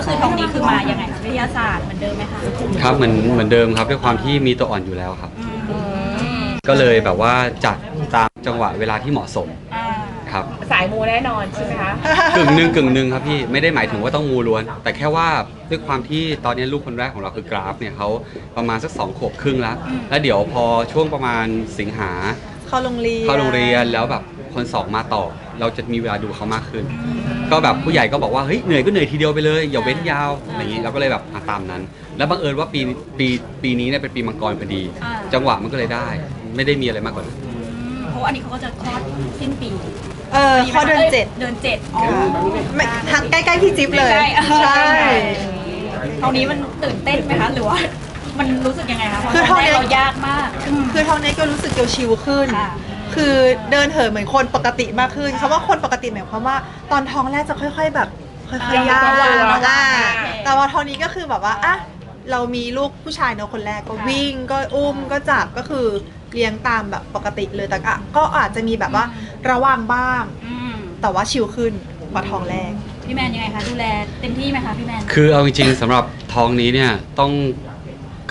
ก็คือท้องนี้คือมายังไงคะวิทยาศาสตร์เหมือนเดิมไหมคะครับเหมือนเหมือนเดิมครับด้วยความที่มีตัวอ่อนอยู่แล้วครับ อืมก็เลยแบบว่าจัดตามจังหวะเวลาที่เหมาะสมอ่าครับสายมูแน่นอนใช่ไหมคะ กึ่งหนึ่งกึ่งหนึ่งครับพี่ไม่ได้หมายถึงว่าต้องมูล้วน แต่แค่ว่าด้วยความที่ตอนนี้ลูกคนแรกของเราคือกราฟเนี่ยเขาประมาณสักสองขวบครึ่งแล้ว แล้วเดี๋ยวพอช่วงประมาณสิงหาเข้าโรงเรียนเข้าโรงเรียนแล้วแบบคนสองมาต่อ เราจะมีเวลาดูเขามากขึ้น ก็แบบผู้ใหญ่ก็บอกว่าเฮ้ยเหนื่อยก็เหนื่อยทีเดียวไปเลยอย่าเว้นยาวอะไรอย่างนี้เราก็เลยแบบอะตามนั้น แล้วบังเอิญว่าปีปีปีนี้เนี่ยเป็นปีมังกรพอดี อ่า จังหวะมันก็เลยได้ ไม่ได้มีอะไรมากกว่านั้นอืมเพราะว่าอันนี้เขาก็จะคลอดสิ้นปีเออเข้าเดือนเจ็ดเดือนเจ็ดอ๋อไม่ทางใกล้ๆพี่จิ๊บเลย ใกล้ๆใช่ เท่านี้มันตื่นเต้นไหมคะหรือว่า มันรู้สึกยังไงคะเพราะคือตเท่าอนแรนี้ กเรายากมากมคือท้องนี้ก็รู้สึกเกียวชิวขึ้น ค่ะ คือเดินเหินเหมือนคนปกติมากขึ้นคำว่าคนปกติหมายความว่า ตอนท้องแรกจะค่อย ๆ แบบค่อยๆย่างระวังระวังอ่าแต่ว่าท้องนี้ก็คือแบบว่าอะเรามีลูกผู้ชายเนอะคนแรกก็วิ่งก็อุ้มก็จับก็คือเลี้ยงตามแบบปกติเลยแต่ก็ก็อาจจะมีแบบว่าระวังบ้าง อืมแต่ว่าชิวขึ้นกว่าท้องแรก พี่แมนยังไงคะดูแลเต็มที่ไหมคะพี่แมน คือเอาจริงๆสำหรับท้องนี้เนี่ยต้อง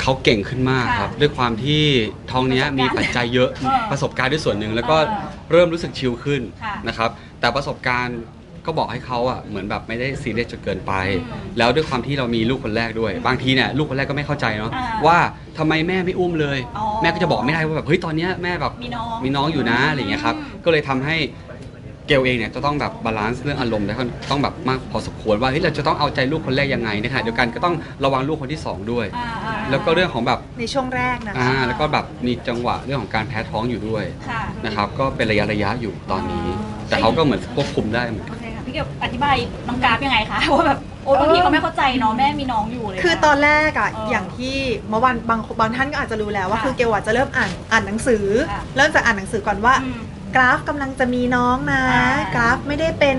เขาเก่งขึ้นมากครับ ค่ะด้วยความที่ท้องเนี้ยมีปัจจัยเยอะเออประสบการณ์ด้วยส่วนหนึ่งแล้วก็เออเริ่มรู้สึกชิลขึ้นค่ะนะครับ แต่ประสบการณ์ก็บอกให้เขาอะเหมือนแบบไม่ได้ซีเรียสจนเกินไป อืมแล้วด้วยความที่เรามีลูกคนแรกด้วย บางทีเนี่ยลูกคนแรกก็ไม่เข้าใจเนาะอ่าว่าทำไมแม่ไม่อุ้มเลย อ๋อแม่ก็จะบอกไม่ได้ว่าแบบเฮ้ยตอนเนี้ยแม่แบบมีน้องมีน้องอยู่นะอะไรอย่างเงี้ยครับอืม ก็เลยทำให้ เกลเองเนี่ยจะต้องแบบบาลานซ์เรื่องอารมณ์และต้องแบบมากพอสมควรว่าเฮ้ยเราจะต้องเอาใจลูกคนแรกยังไงในขณะเดียวกันก็ต้องระวังลูกคนที่สองด้วย อ่าอ่าแล้วก็เรื่องของแบบในช่วงแรกนะอ่าคะแล้วก็แบบมีจังหวะเรื่องของการแพ้ท้องอยู่ด้วยค่ะนะครับก็เป็นระยะระยะอยู่ตอนนี้ แต่เขาก็เหมือนควบคุมได้เหมือนกันโอเคค่ะพี่เกียวอธิบายน้องกราฟยังไงคะ ว่าแบบโอ้บางทีเขาไม่เข้าใจเนาะแม่มีน้องอยู่เลย คือตอนแรกอะเออออย่างที่เมื่อวันบางบางท่านก็อาจจะรู้แล้วว่าค่ะคือเกลอะจะเริ่มอ่านอ่านหนังสือ ค่ะ เริ่มจากอ่านหนังสือก่อนว่า อืม กราฟกำลังจะมีน้องนะอ่ากราฟไม่ได้เป็น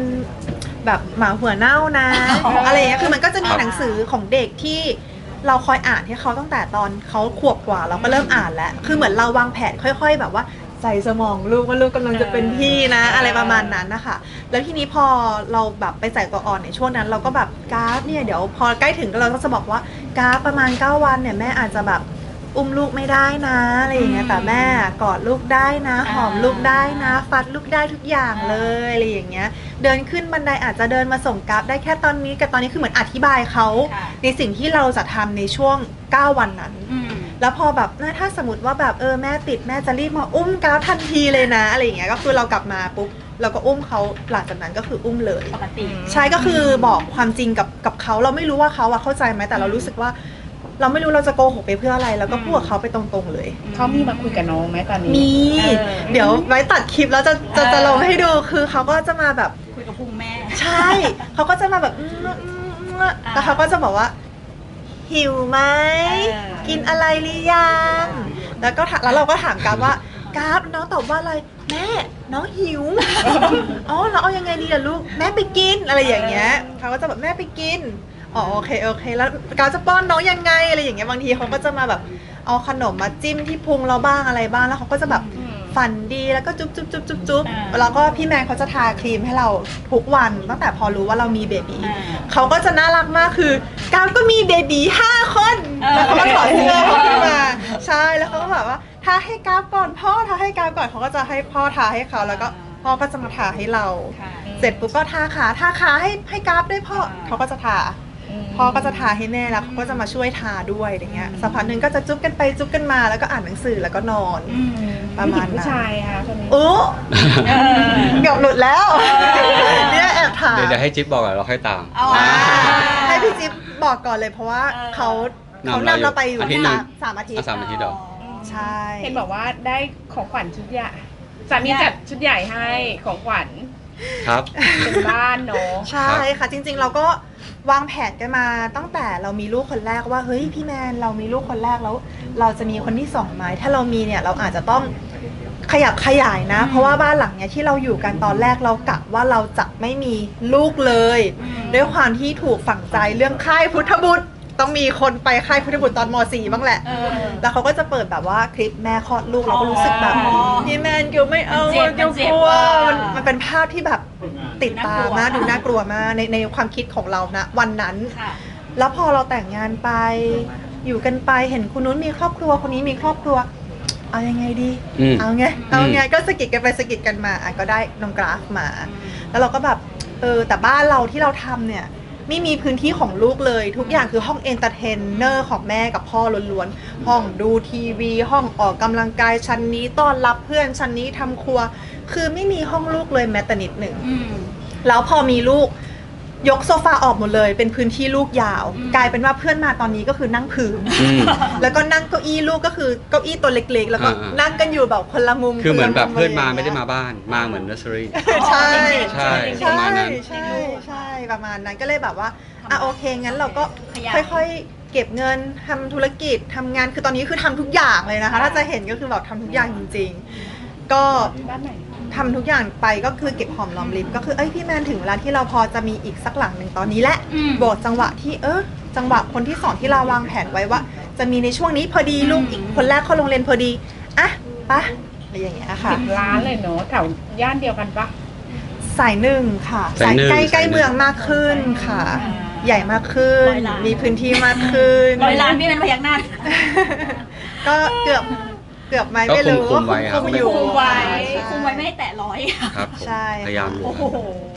แบบหมาหัวเน่านะอ๋อออะไรอย่างเงี้ยคือมันก็จะมีครับหนังสือของเด็กที่เราคอยอ่านให้เขาตั้งแต่ตอนเขาขวบกว่าเราก็เริ่มอ่านแล้ว คือเหมือนเราวางแผนค่อย ๆ แบบว่าใส่สมองลูกว่าลูกกำลังจะเป็นพี่นะ อะไรประมาณนั้นนะคะ แล้วทีนี้พอเราแบบไปใส่ตัวอ่อนในช่วงนั้น เราก็แบบกราฟเนี่ยเดี๋ยวพอใกล้ถึงเราก็จะบอกว่ากราฟประมาณ 9 วันเนี่ยแม่อาจจะแบบ อุ้มลูกไม่ได้นะอะไรอย่างเงี้ยแต่แม่กอดลูกได้นะ หอมลูกได้นะ ฟัดลูกได้ทุกอย่างเลยอะไรอย่างเงี้ย เดินขึ้นบันไดอาจจะเดินมาส่งกราฟได้แค่ตอนนี้กับตอนนี้คือเหมือนอธิบายเขาค่ะในสิ่งที่เราจะทำในช่วง 9 วันนั้นอืมแล้วพอแบบน่าถ้าสมมติว่าแบบเออแม่ติดแม่จะรีบมาอุ้มกราฟทันทีเลยนะอะไรอย่างเงี้ยก็คือเรากลับมาปุ๊บเราก็อุ้มเขาหลังจากนั้นก็คืออุ้มเลยปกติใช่ก็คือบอกความจริงกับกับเขาเราไม่รู้ว่าเขาอะเข้าใจไหมแต่เรารู้สึกว่า เราไม่รู้เราจะโกหกไปเพื่ออะไร แล้วก็พูดกับเขาไปตรงๆเลย เขามีมาคุยกับน้องไหมตอนนี้มีเออ เดี๋ยวไว้ตัดคลิปแล้วจะจะจะลงให้ดูคือเขาก็จะมาแบบ คุยกับพุงแม่ ใช่ เขาก็จะมาแบบอืมอืมอืมแล้วเขาก็จะบอกว่า หิวไหมเออกินอะไรหรือยัง แล้วก็ถามแล้วเราก็ถามกราฟว่ากราฟน้องตอบว่าอะไร แม่ น้องหิว อ๋อเราเอายังไงดีล่ะลูก แม่ไปกินอะไรอย่างเงี้ย เขาก็จะแบบแม่ไปกิน อ๋อโอเคโอเค แล้วกราฟจะป้อนน้องยังไงอะไรอย่างเงี้ยบางทีเขาก็จะมาแบบเอาขนมมาจิ้มที่พุงเราบ้างอะไรบ้างแล้วเขาก็จะแบบอืมฝันดีแล้วก็จุ๊บจุ๊บจุ๊บจุ๊บจุ๊บอ่าแล้วก็พี่แมนเขาจะทาครีมให้เราทุกวันตั้งแต่พอรู้ว่าเรามีเบบีอ่าเขาก็จะน่ารักมากคือกราฟก็มีเบบีห้าคนเออแล้วเขาก็ถอดเสื้อเขาขึ้นมาใช่แล้วเขาก็แบบว่าทาให้กราฟก่อนพ่อทาให้กราฟก่อนเขาก็จะให้พ่อทาให้เขาแล้วก็พ่อก็จะมาทาให้เราค่ะเสร็จปุ๊บก็ทาขาทาขาให้ให้กราฟด้วยพ่ออ่าเขาก็จะทา พ่อก็จะทาให้แม่แล้วเขาก็จะมาช่วยทาด้วยอย่างเงี้ยสักพักหนึ่งก็จะจุ๊บกันไปจุ๊บกันมาแล้วก็อ่านหนังสือแล้วก็นอนอืมประมาณผู้นั้นชายค่ะคนนี้โอ้เออเกือบหลุดแล้วเนี่ยแอบถามเดี๋ยวเดี๋ยวให้จิ๊บบอกก่อนเราค่อยตาม เอา อ่าให้พี่จิ๊บบอกก่อนเลยเพราะว่าเออ เขานำเขาเรานำเราไปอยู่อาทิตย์หนึ่ง สามอาทิตอะย์สามอาทิตย์เหรอ ใช่ เห็นบอกว่าได้ของขวัญชุดใหญ่สามีจัดชุดใหญ่ให้ของขวัญ ครับ เป็นบ้านเนาะ ใช่ค่ะ จริง ๆ เราก็วางแผนกันมาตั้งแต่เรามีลูกคนแรกว่าเฮ้ยพี่แมนเรามีลูกคนแรกแล้ว เราจะมีคนที่สองไหมถ้าเรามีเนี่ยเราอาจจะต้องขยับขยายนะเพราะว่าบ้านหลังเนี้ยที่เราอยู่กันตอนแรกเรากะว่าเราจะไม่มีลูกเลยอืมด้วยความที่ถูกฝังใจเรื่องค่ายพุทธบุตร ต้องมีคนไปค่ายพุทธบุตรตอนม .4 บ้างแหละ เออ แล้วเขาก็จะเปิดแบบว่าคลิปแม่คลอดลูกเราก็รู้สึกแบบอ๋อพี่แมนเกียวไม่เอามันเจ็บเกียวมันเจ็กบลัวอะมันมันเป็นภาพที่แบบติดตามมากดูน่ากลัวมากในในความคิดของเรานะวันนั้น ค่ะ แล้วพอเราแต่งงานไป อยู่กันไปเห็นคนนู้นมีครอบครัวคนนี้มีครอบครัว เอายังไงดี อืม เอาไงเอาไงก็สะกิดกันไปสะกิดกันมาอะก็ได้น้องกราฟมา แล้วเราก็แบบเออแต่บ้านเราที่เราทำเนี่ย ไม่มีพื้นที่ของลูกเลย ทุกอย่างคือห้องเอนเตอร์เทนเนอร์ของแม่กับพ่อล้วนๆ ห้องดูทีวี ห้องออกกำลังกายชั้นนี้ต้อนรับเพื่อนชั้นนี้ทำครัว คือไม่มีห้องลูกเลยแม้แต่นิดหนึ่ง อืม แล้วพอมีลูก ยกโซฟาออกหมดเลย เป็นพื้นที่ลูกยาวอืมกลายเป็นว่าเพื่อนมาตอนนี้ก็คือนั่งพื้นอืม แล้วก็นั่งเก้าอี้ลูกก็คือเก้าอี้ตัวเล็กๆ แล้วก็อ่าๆ นั่งกันอยู่แบบคนละมุมคือเหมือนแบบคละเพื่อนมาะรไม่ได้ย่งมางี้ยบ้านมาเหมือน nursery ใช่ใช่ใช่ประมาณนั้น ใช่ใช่ประมาณนั้นก็เลยแบบว่าอะโอเคงั้นเราก็ขยันค่อยๆ เก็บเงินทำธุรกิจทำงานคือตอนนี้คือทำทุกอย่างเลยนะคะ ถ้าจะเห็นก็คือแบบทำทุกอย่างจริง ๆ ก็บ้านไหน ทำทุกอย่างไปก็คือเก็บหอมรอมริบก็คือเอ้ยพี่แมนถึงเวลาที่เราพอจะมีอีกสักหลังหนึ่งตอนนี้แหละอืมบวกจังหวะที่เออจังหวะคนที่สองที่เราวางแผนไว้ว่า จะมีในช่วงนี้พอดีลูกอีกคนแรกเข้าโรงเรียนพอดีอะปะอะไรอย่างเงี้ยค่ะ สิบล้านเลยเนาะแถวย่านเดียวกันปะ สายหนึ่งค่ะสายหนึ่งใกล้ใกล้สายหนึ่ง เมืองมากขึ้นค่ะอ่าใหญ่มากขึ้น ร้อยล้าน มีพื้นที่มากขึ้น ร้อยล้านพี่เป็นพยักหน้า ก็เกือบ เกือบไหมก็ไม่รู้คุมๆไว้ครับ คุมอยู่คุมไว้ใช่ คุมไว้ไม่ให้แตะร้อยครับผมใช่ พยายามอยู่โอ้โห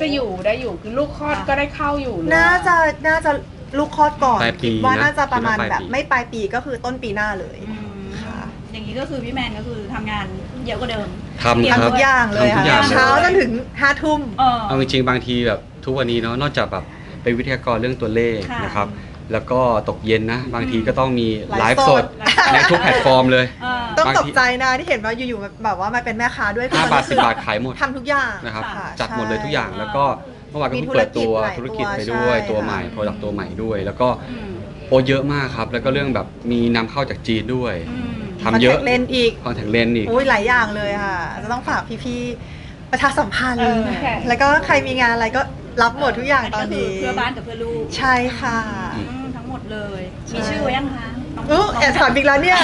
จะอยู่ได้อยู่คือลูกคลอดก็ได้เข้าอยู่เอะน่าจะน่าจะลูกคลอดก่อนปลายปีคิดว่านะน่าจะประมาณคิดว่าปลายแบบปี ไม่ปลายปีก็คือต้นปีหน้าเลย อืมค่ะ อย่างนี้ก็คือพี่แมนก็คือทำงานเยอะกว่าเดิม ทำคทำรับทุกอย่างเลยทำทุค่ะกอย่างเช้าเลยจนถึงห้าทุ่ม เออ เอาจริงๆบางทีแบบทุกวันนี้เนาะนอกจากแบบเป็นวิทยากรเรื่องตัวเลขค่ะนะครับ แล้วก็ตกเย็นนะ บางทีก็ต้องมีไลไลฟ์ฟ์สสดด ในทุกแพลตฟอร์มเลย เออ ต้องบางตทีกใจนะที่เห็นว่าอยู่ๆแบบว่ามาเป็นแม่ค้าด้วยห้าตอนบาทนี้สิบบาทขายหมดทำทุกอย่างนะครับค่ะจัดหมดเลยทุกอย่างใช่แล้วก็เมื่อวานก็มีเพิ่งเปิดตัวธุธุรรกิกิจจหลายไปด้วยตัวตัวใหม่ใช่โปรดักตัวใหม่ด้วย แล้วก็อืมโอ้เยอะมากครับ แล้วก็เรื่องแบบมีนำเข้าจากจีนด้วยอืมทำเยอะคอนแทคเลนส์อีก คอนแทคเลนส์อีก อุ้ยหลายอย่างเลยค่ะ จะต้องฝากพี่ๆประชาสัมพันธ์ เออใช่แล้วก็ใครมีงานอะไรก็รับหมดทุกอย่างตอนก็คืนี้เพื่อบ้านกับเพื่อลูกใช่ค่ะ อืมอืมทั้งหมดเลยใช่มีชื่อไว้ยังคะ น้งอู้น้งแอบถามอีกแล้วเนี่ย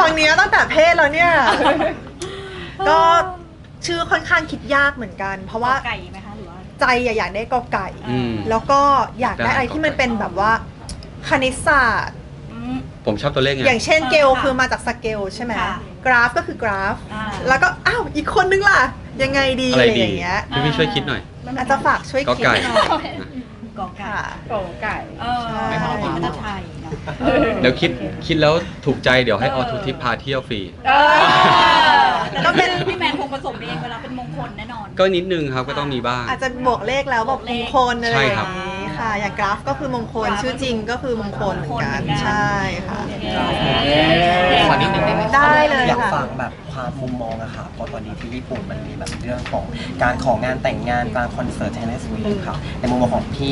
ฟังเนี้ยตั้งแต่เพศแล้วเนี่ย ก็ชื่อค่อนข้างคิดยากเหมือนกัน เพราะว่าไก่ไหมคะหรือว่า ใจอะอยากได้กอไก่ อืม แล้วก็อยากได้ได้อะไรที่มันเป็นแบบว่าคณิตศาสตร์ อืม ผมชอบตัวเลขไง อย่างเช่นเออเกลค่ะคือมาจากสเกลใช่ไหมค่ะกราฟก็คือกราฟ อ่า แล้วก็อ้าวอีกคนนึงล่ะ ยังไงดีอะไรอะไรดีอย่างเงี้ยพี่พี่ช่วยคิดหน่อย อาจจะฝากช่วยก็คิดไก่หน่อย กอไก่ค่ะโปร่งไก่ เออใช่ไม่ต้องเป็นมาตรชัยเนาะเออเดี๋ยวคิดคิดแล้วถูกใจเดี๋ยวให้เออออทูทิปพาเที่ยวฟรี เออก็เป็นพี่แมนคงผสมเองเวลาเป็นมงคลแน่นอน ก็นิดนึงครับก็ต้องมีบ้าง อาจจะบวกเลขแล้วแบบมงคลอะไรใช่อย่าครับงนี้ค่ะ อย่างกราฟก็คือมงคลกราฟชื่อจริงก็คือมงคลเหมือนกันมงคลเหมือนกันใช่ค่ะ ขอนิดนึงได้ไหมคะได้เลยอยากค่ะฟังแบบความมุมมองอะค่ะเพราะตอนนี้ที่ญี่ปุ่นมันมีแบบเรื่องของการของานแต่งงานการคอนเสิร์ตเทนนิสวีคค่ะ ในมุมมองของพี่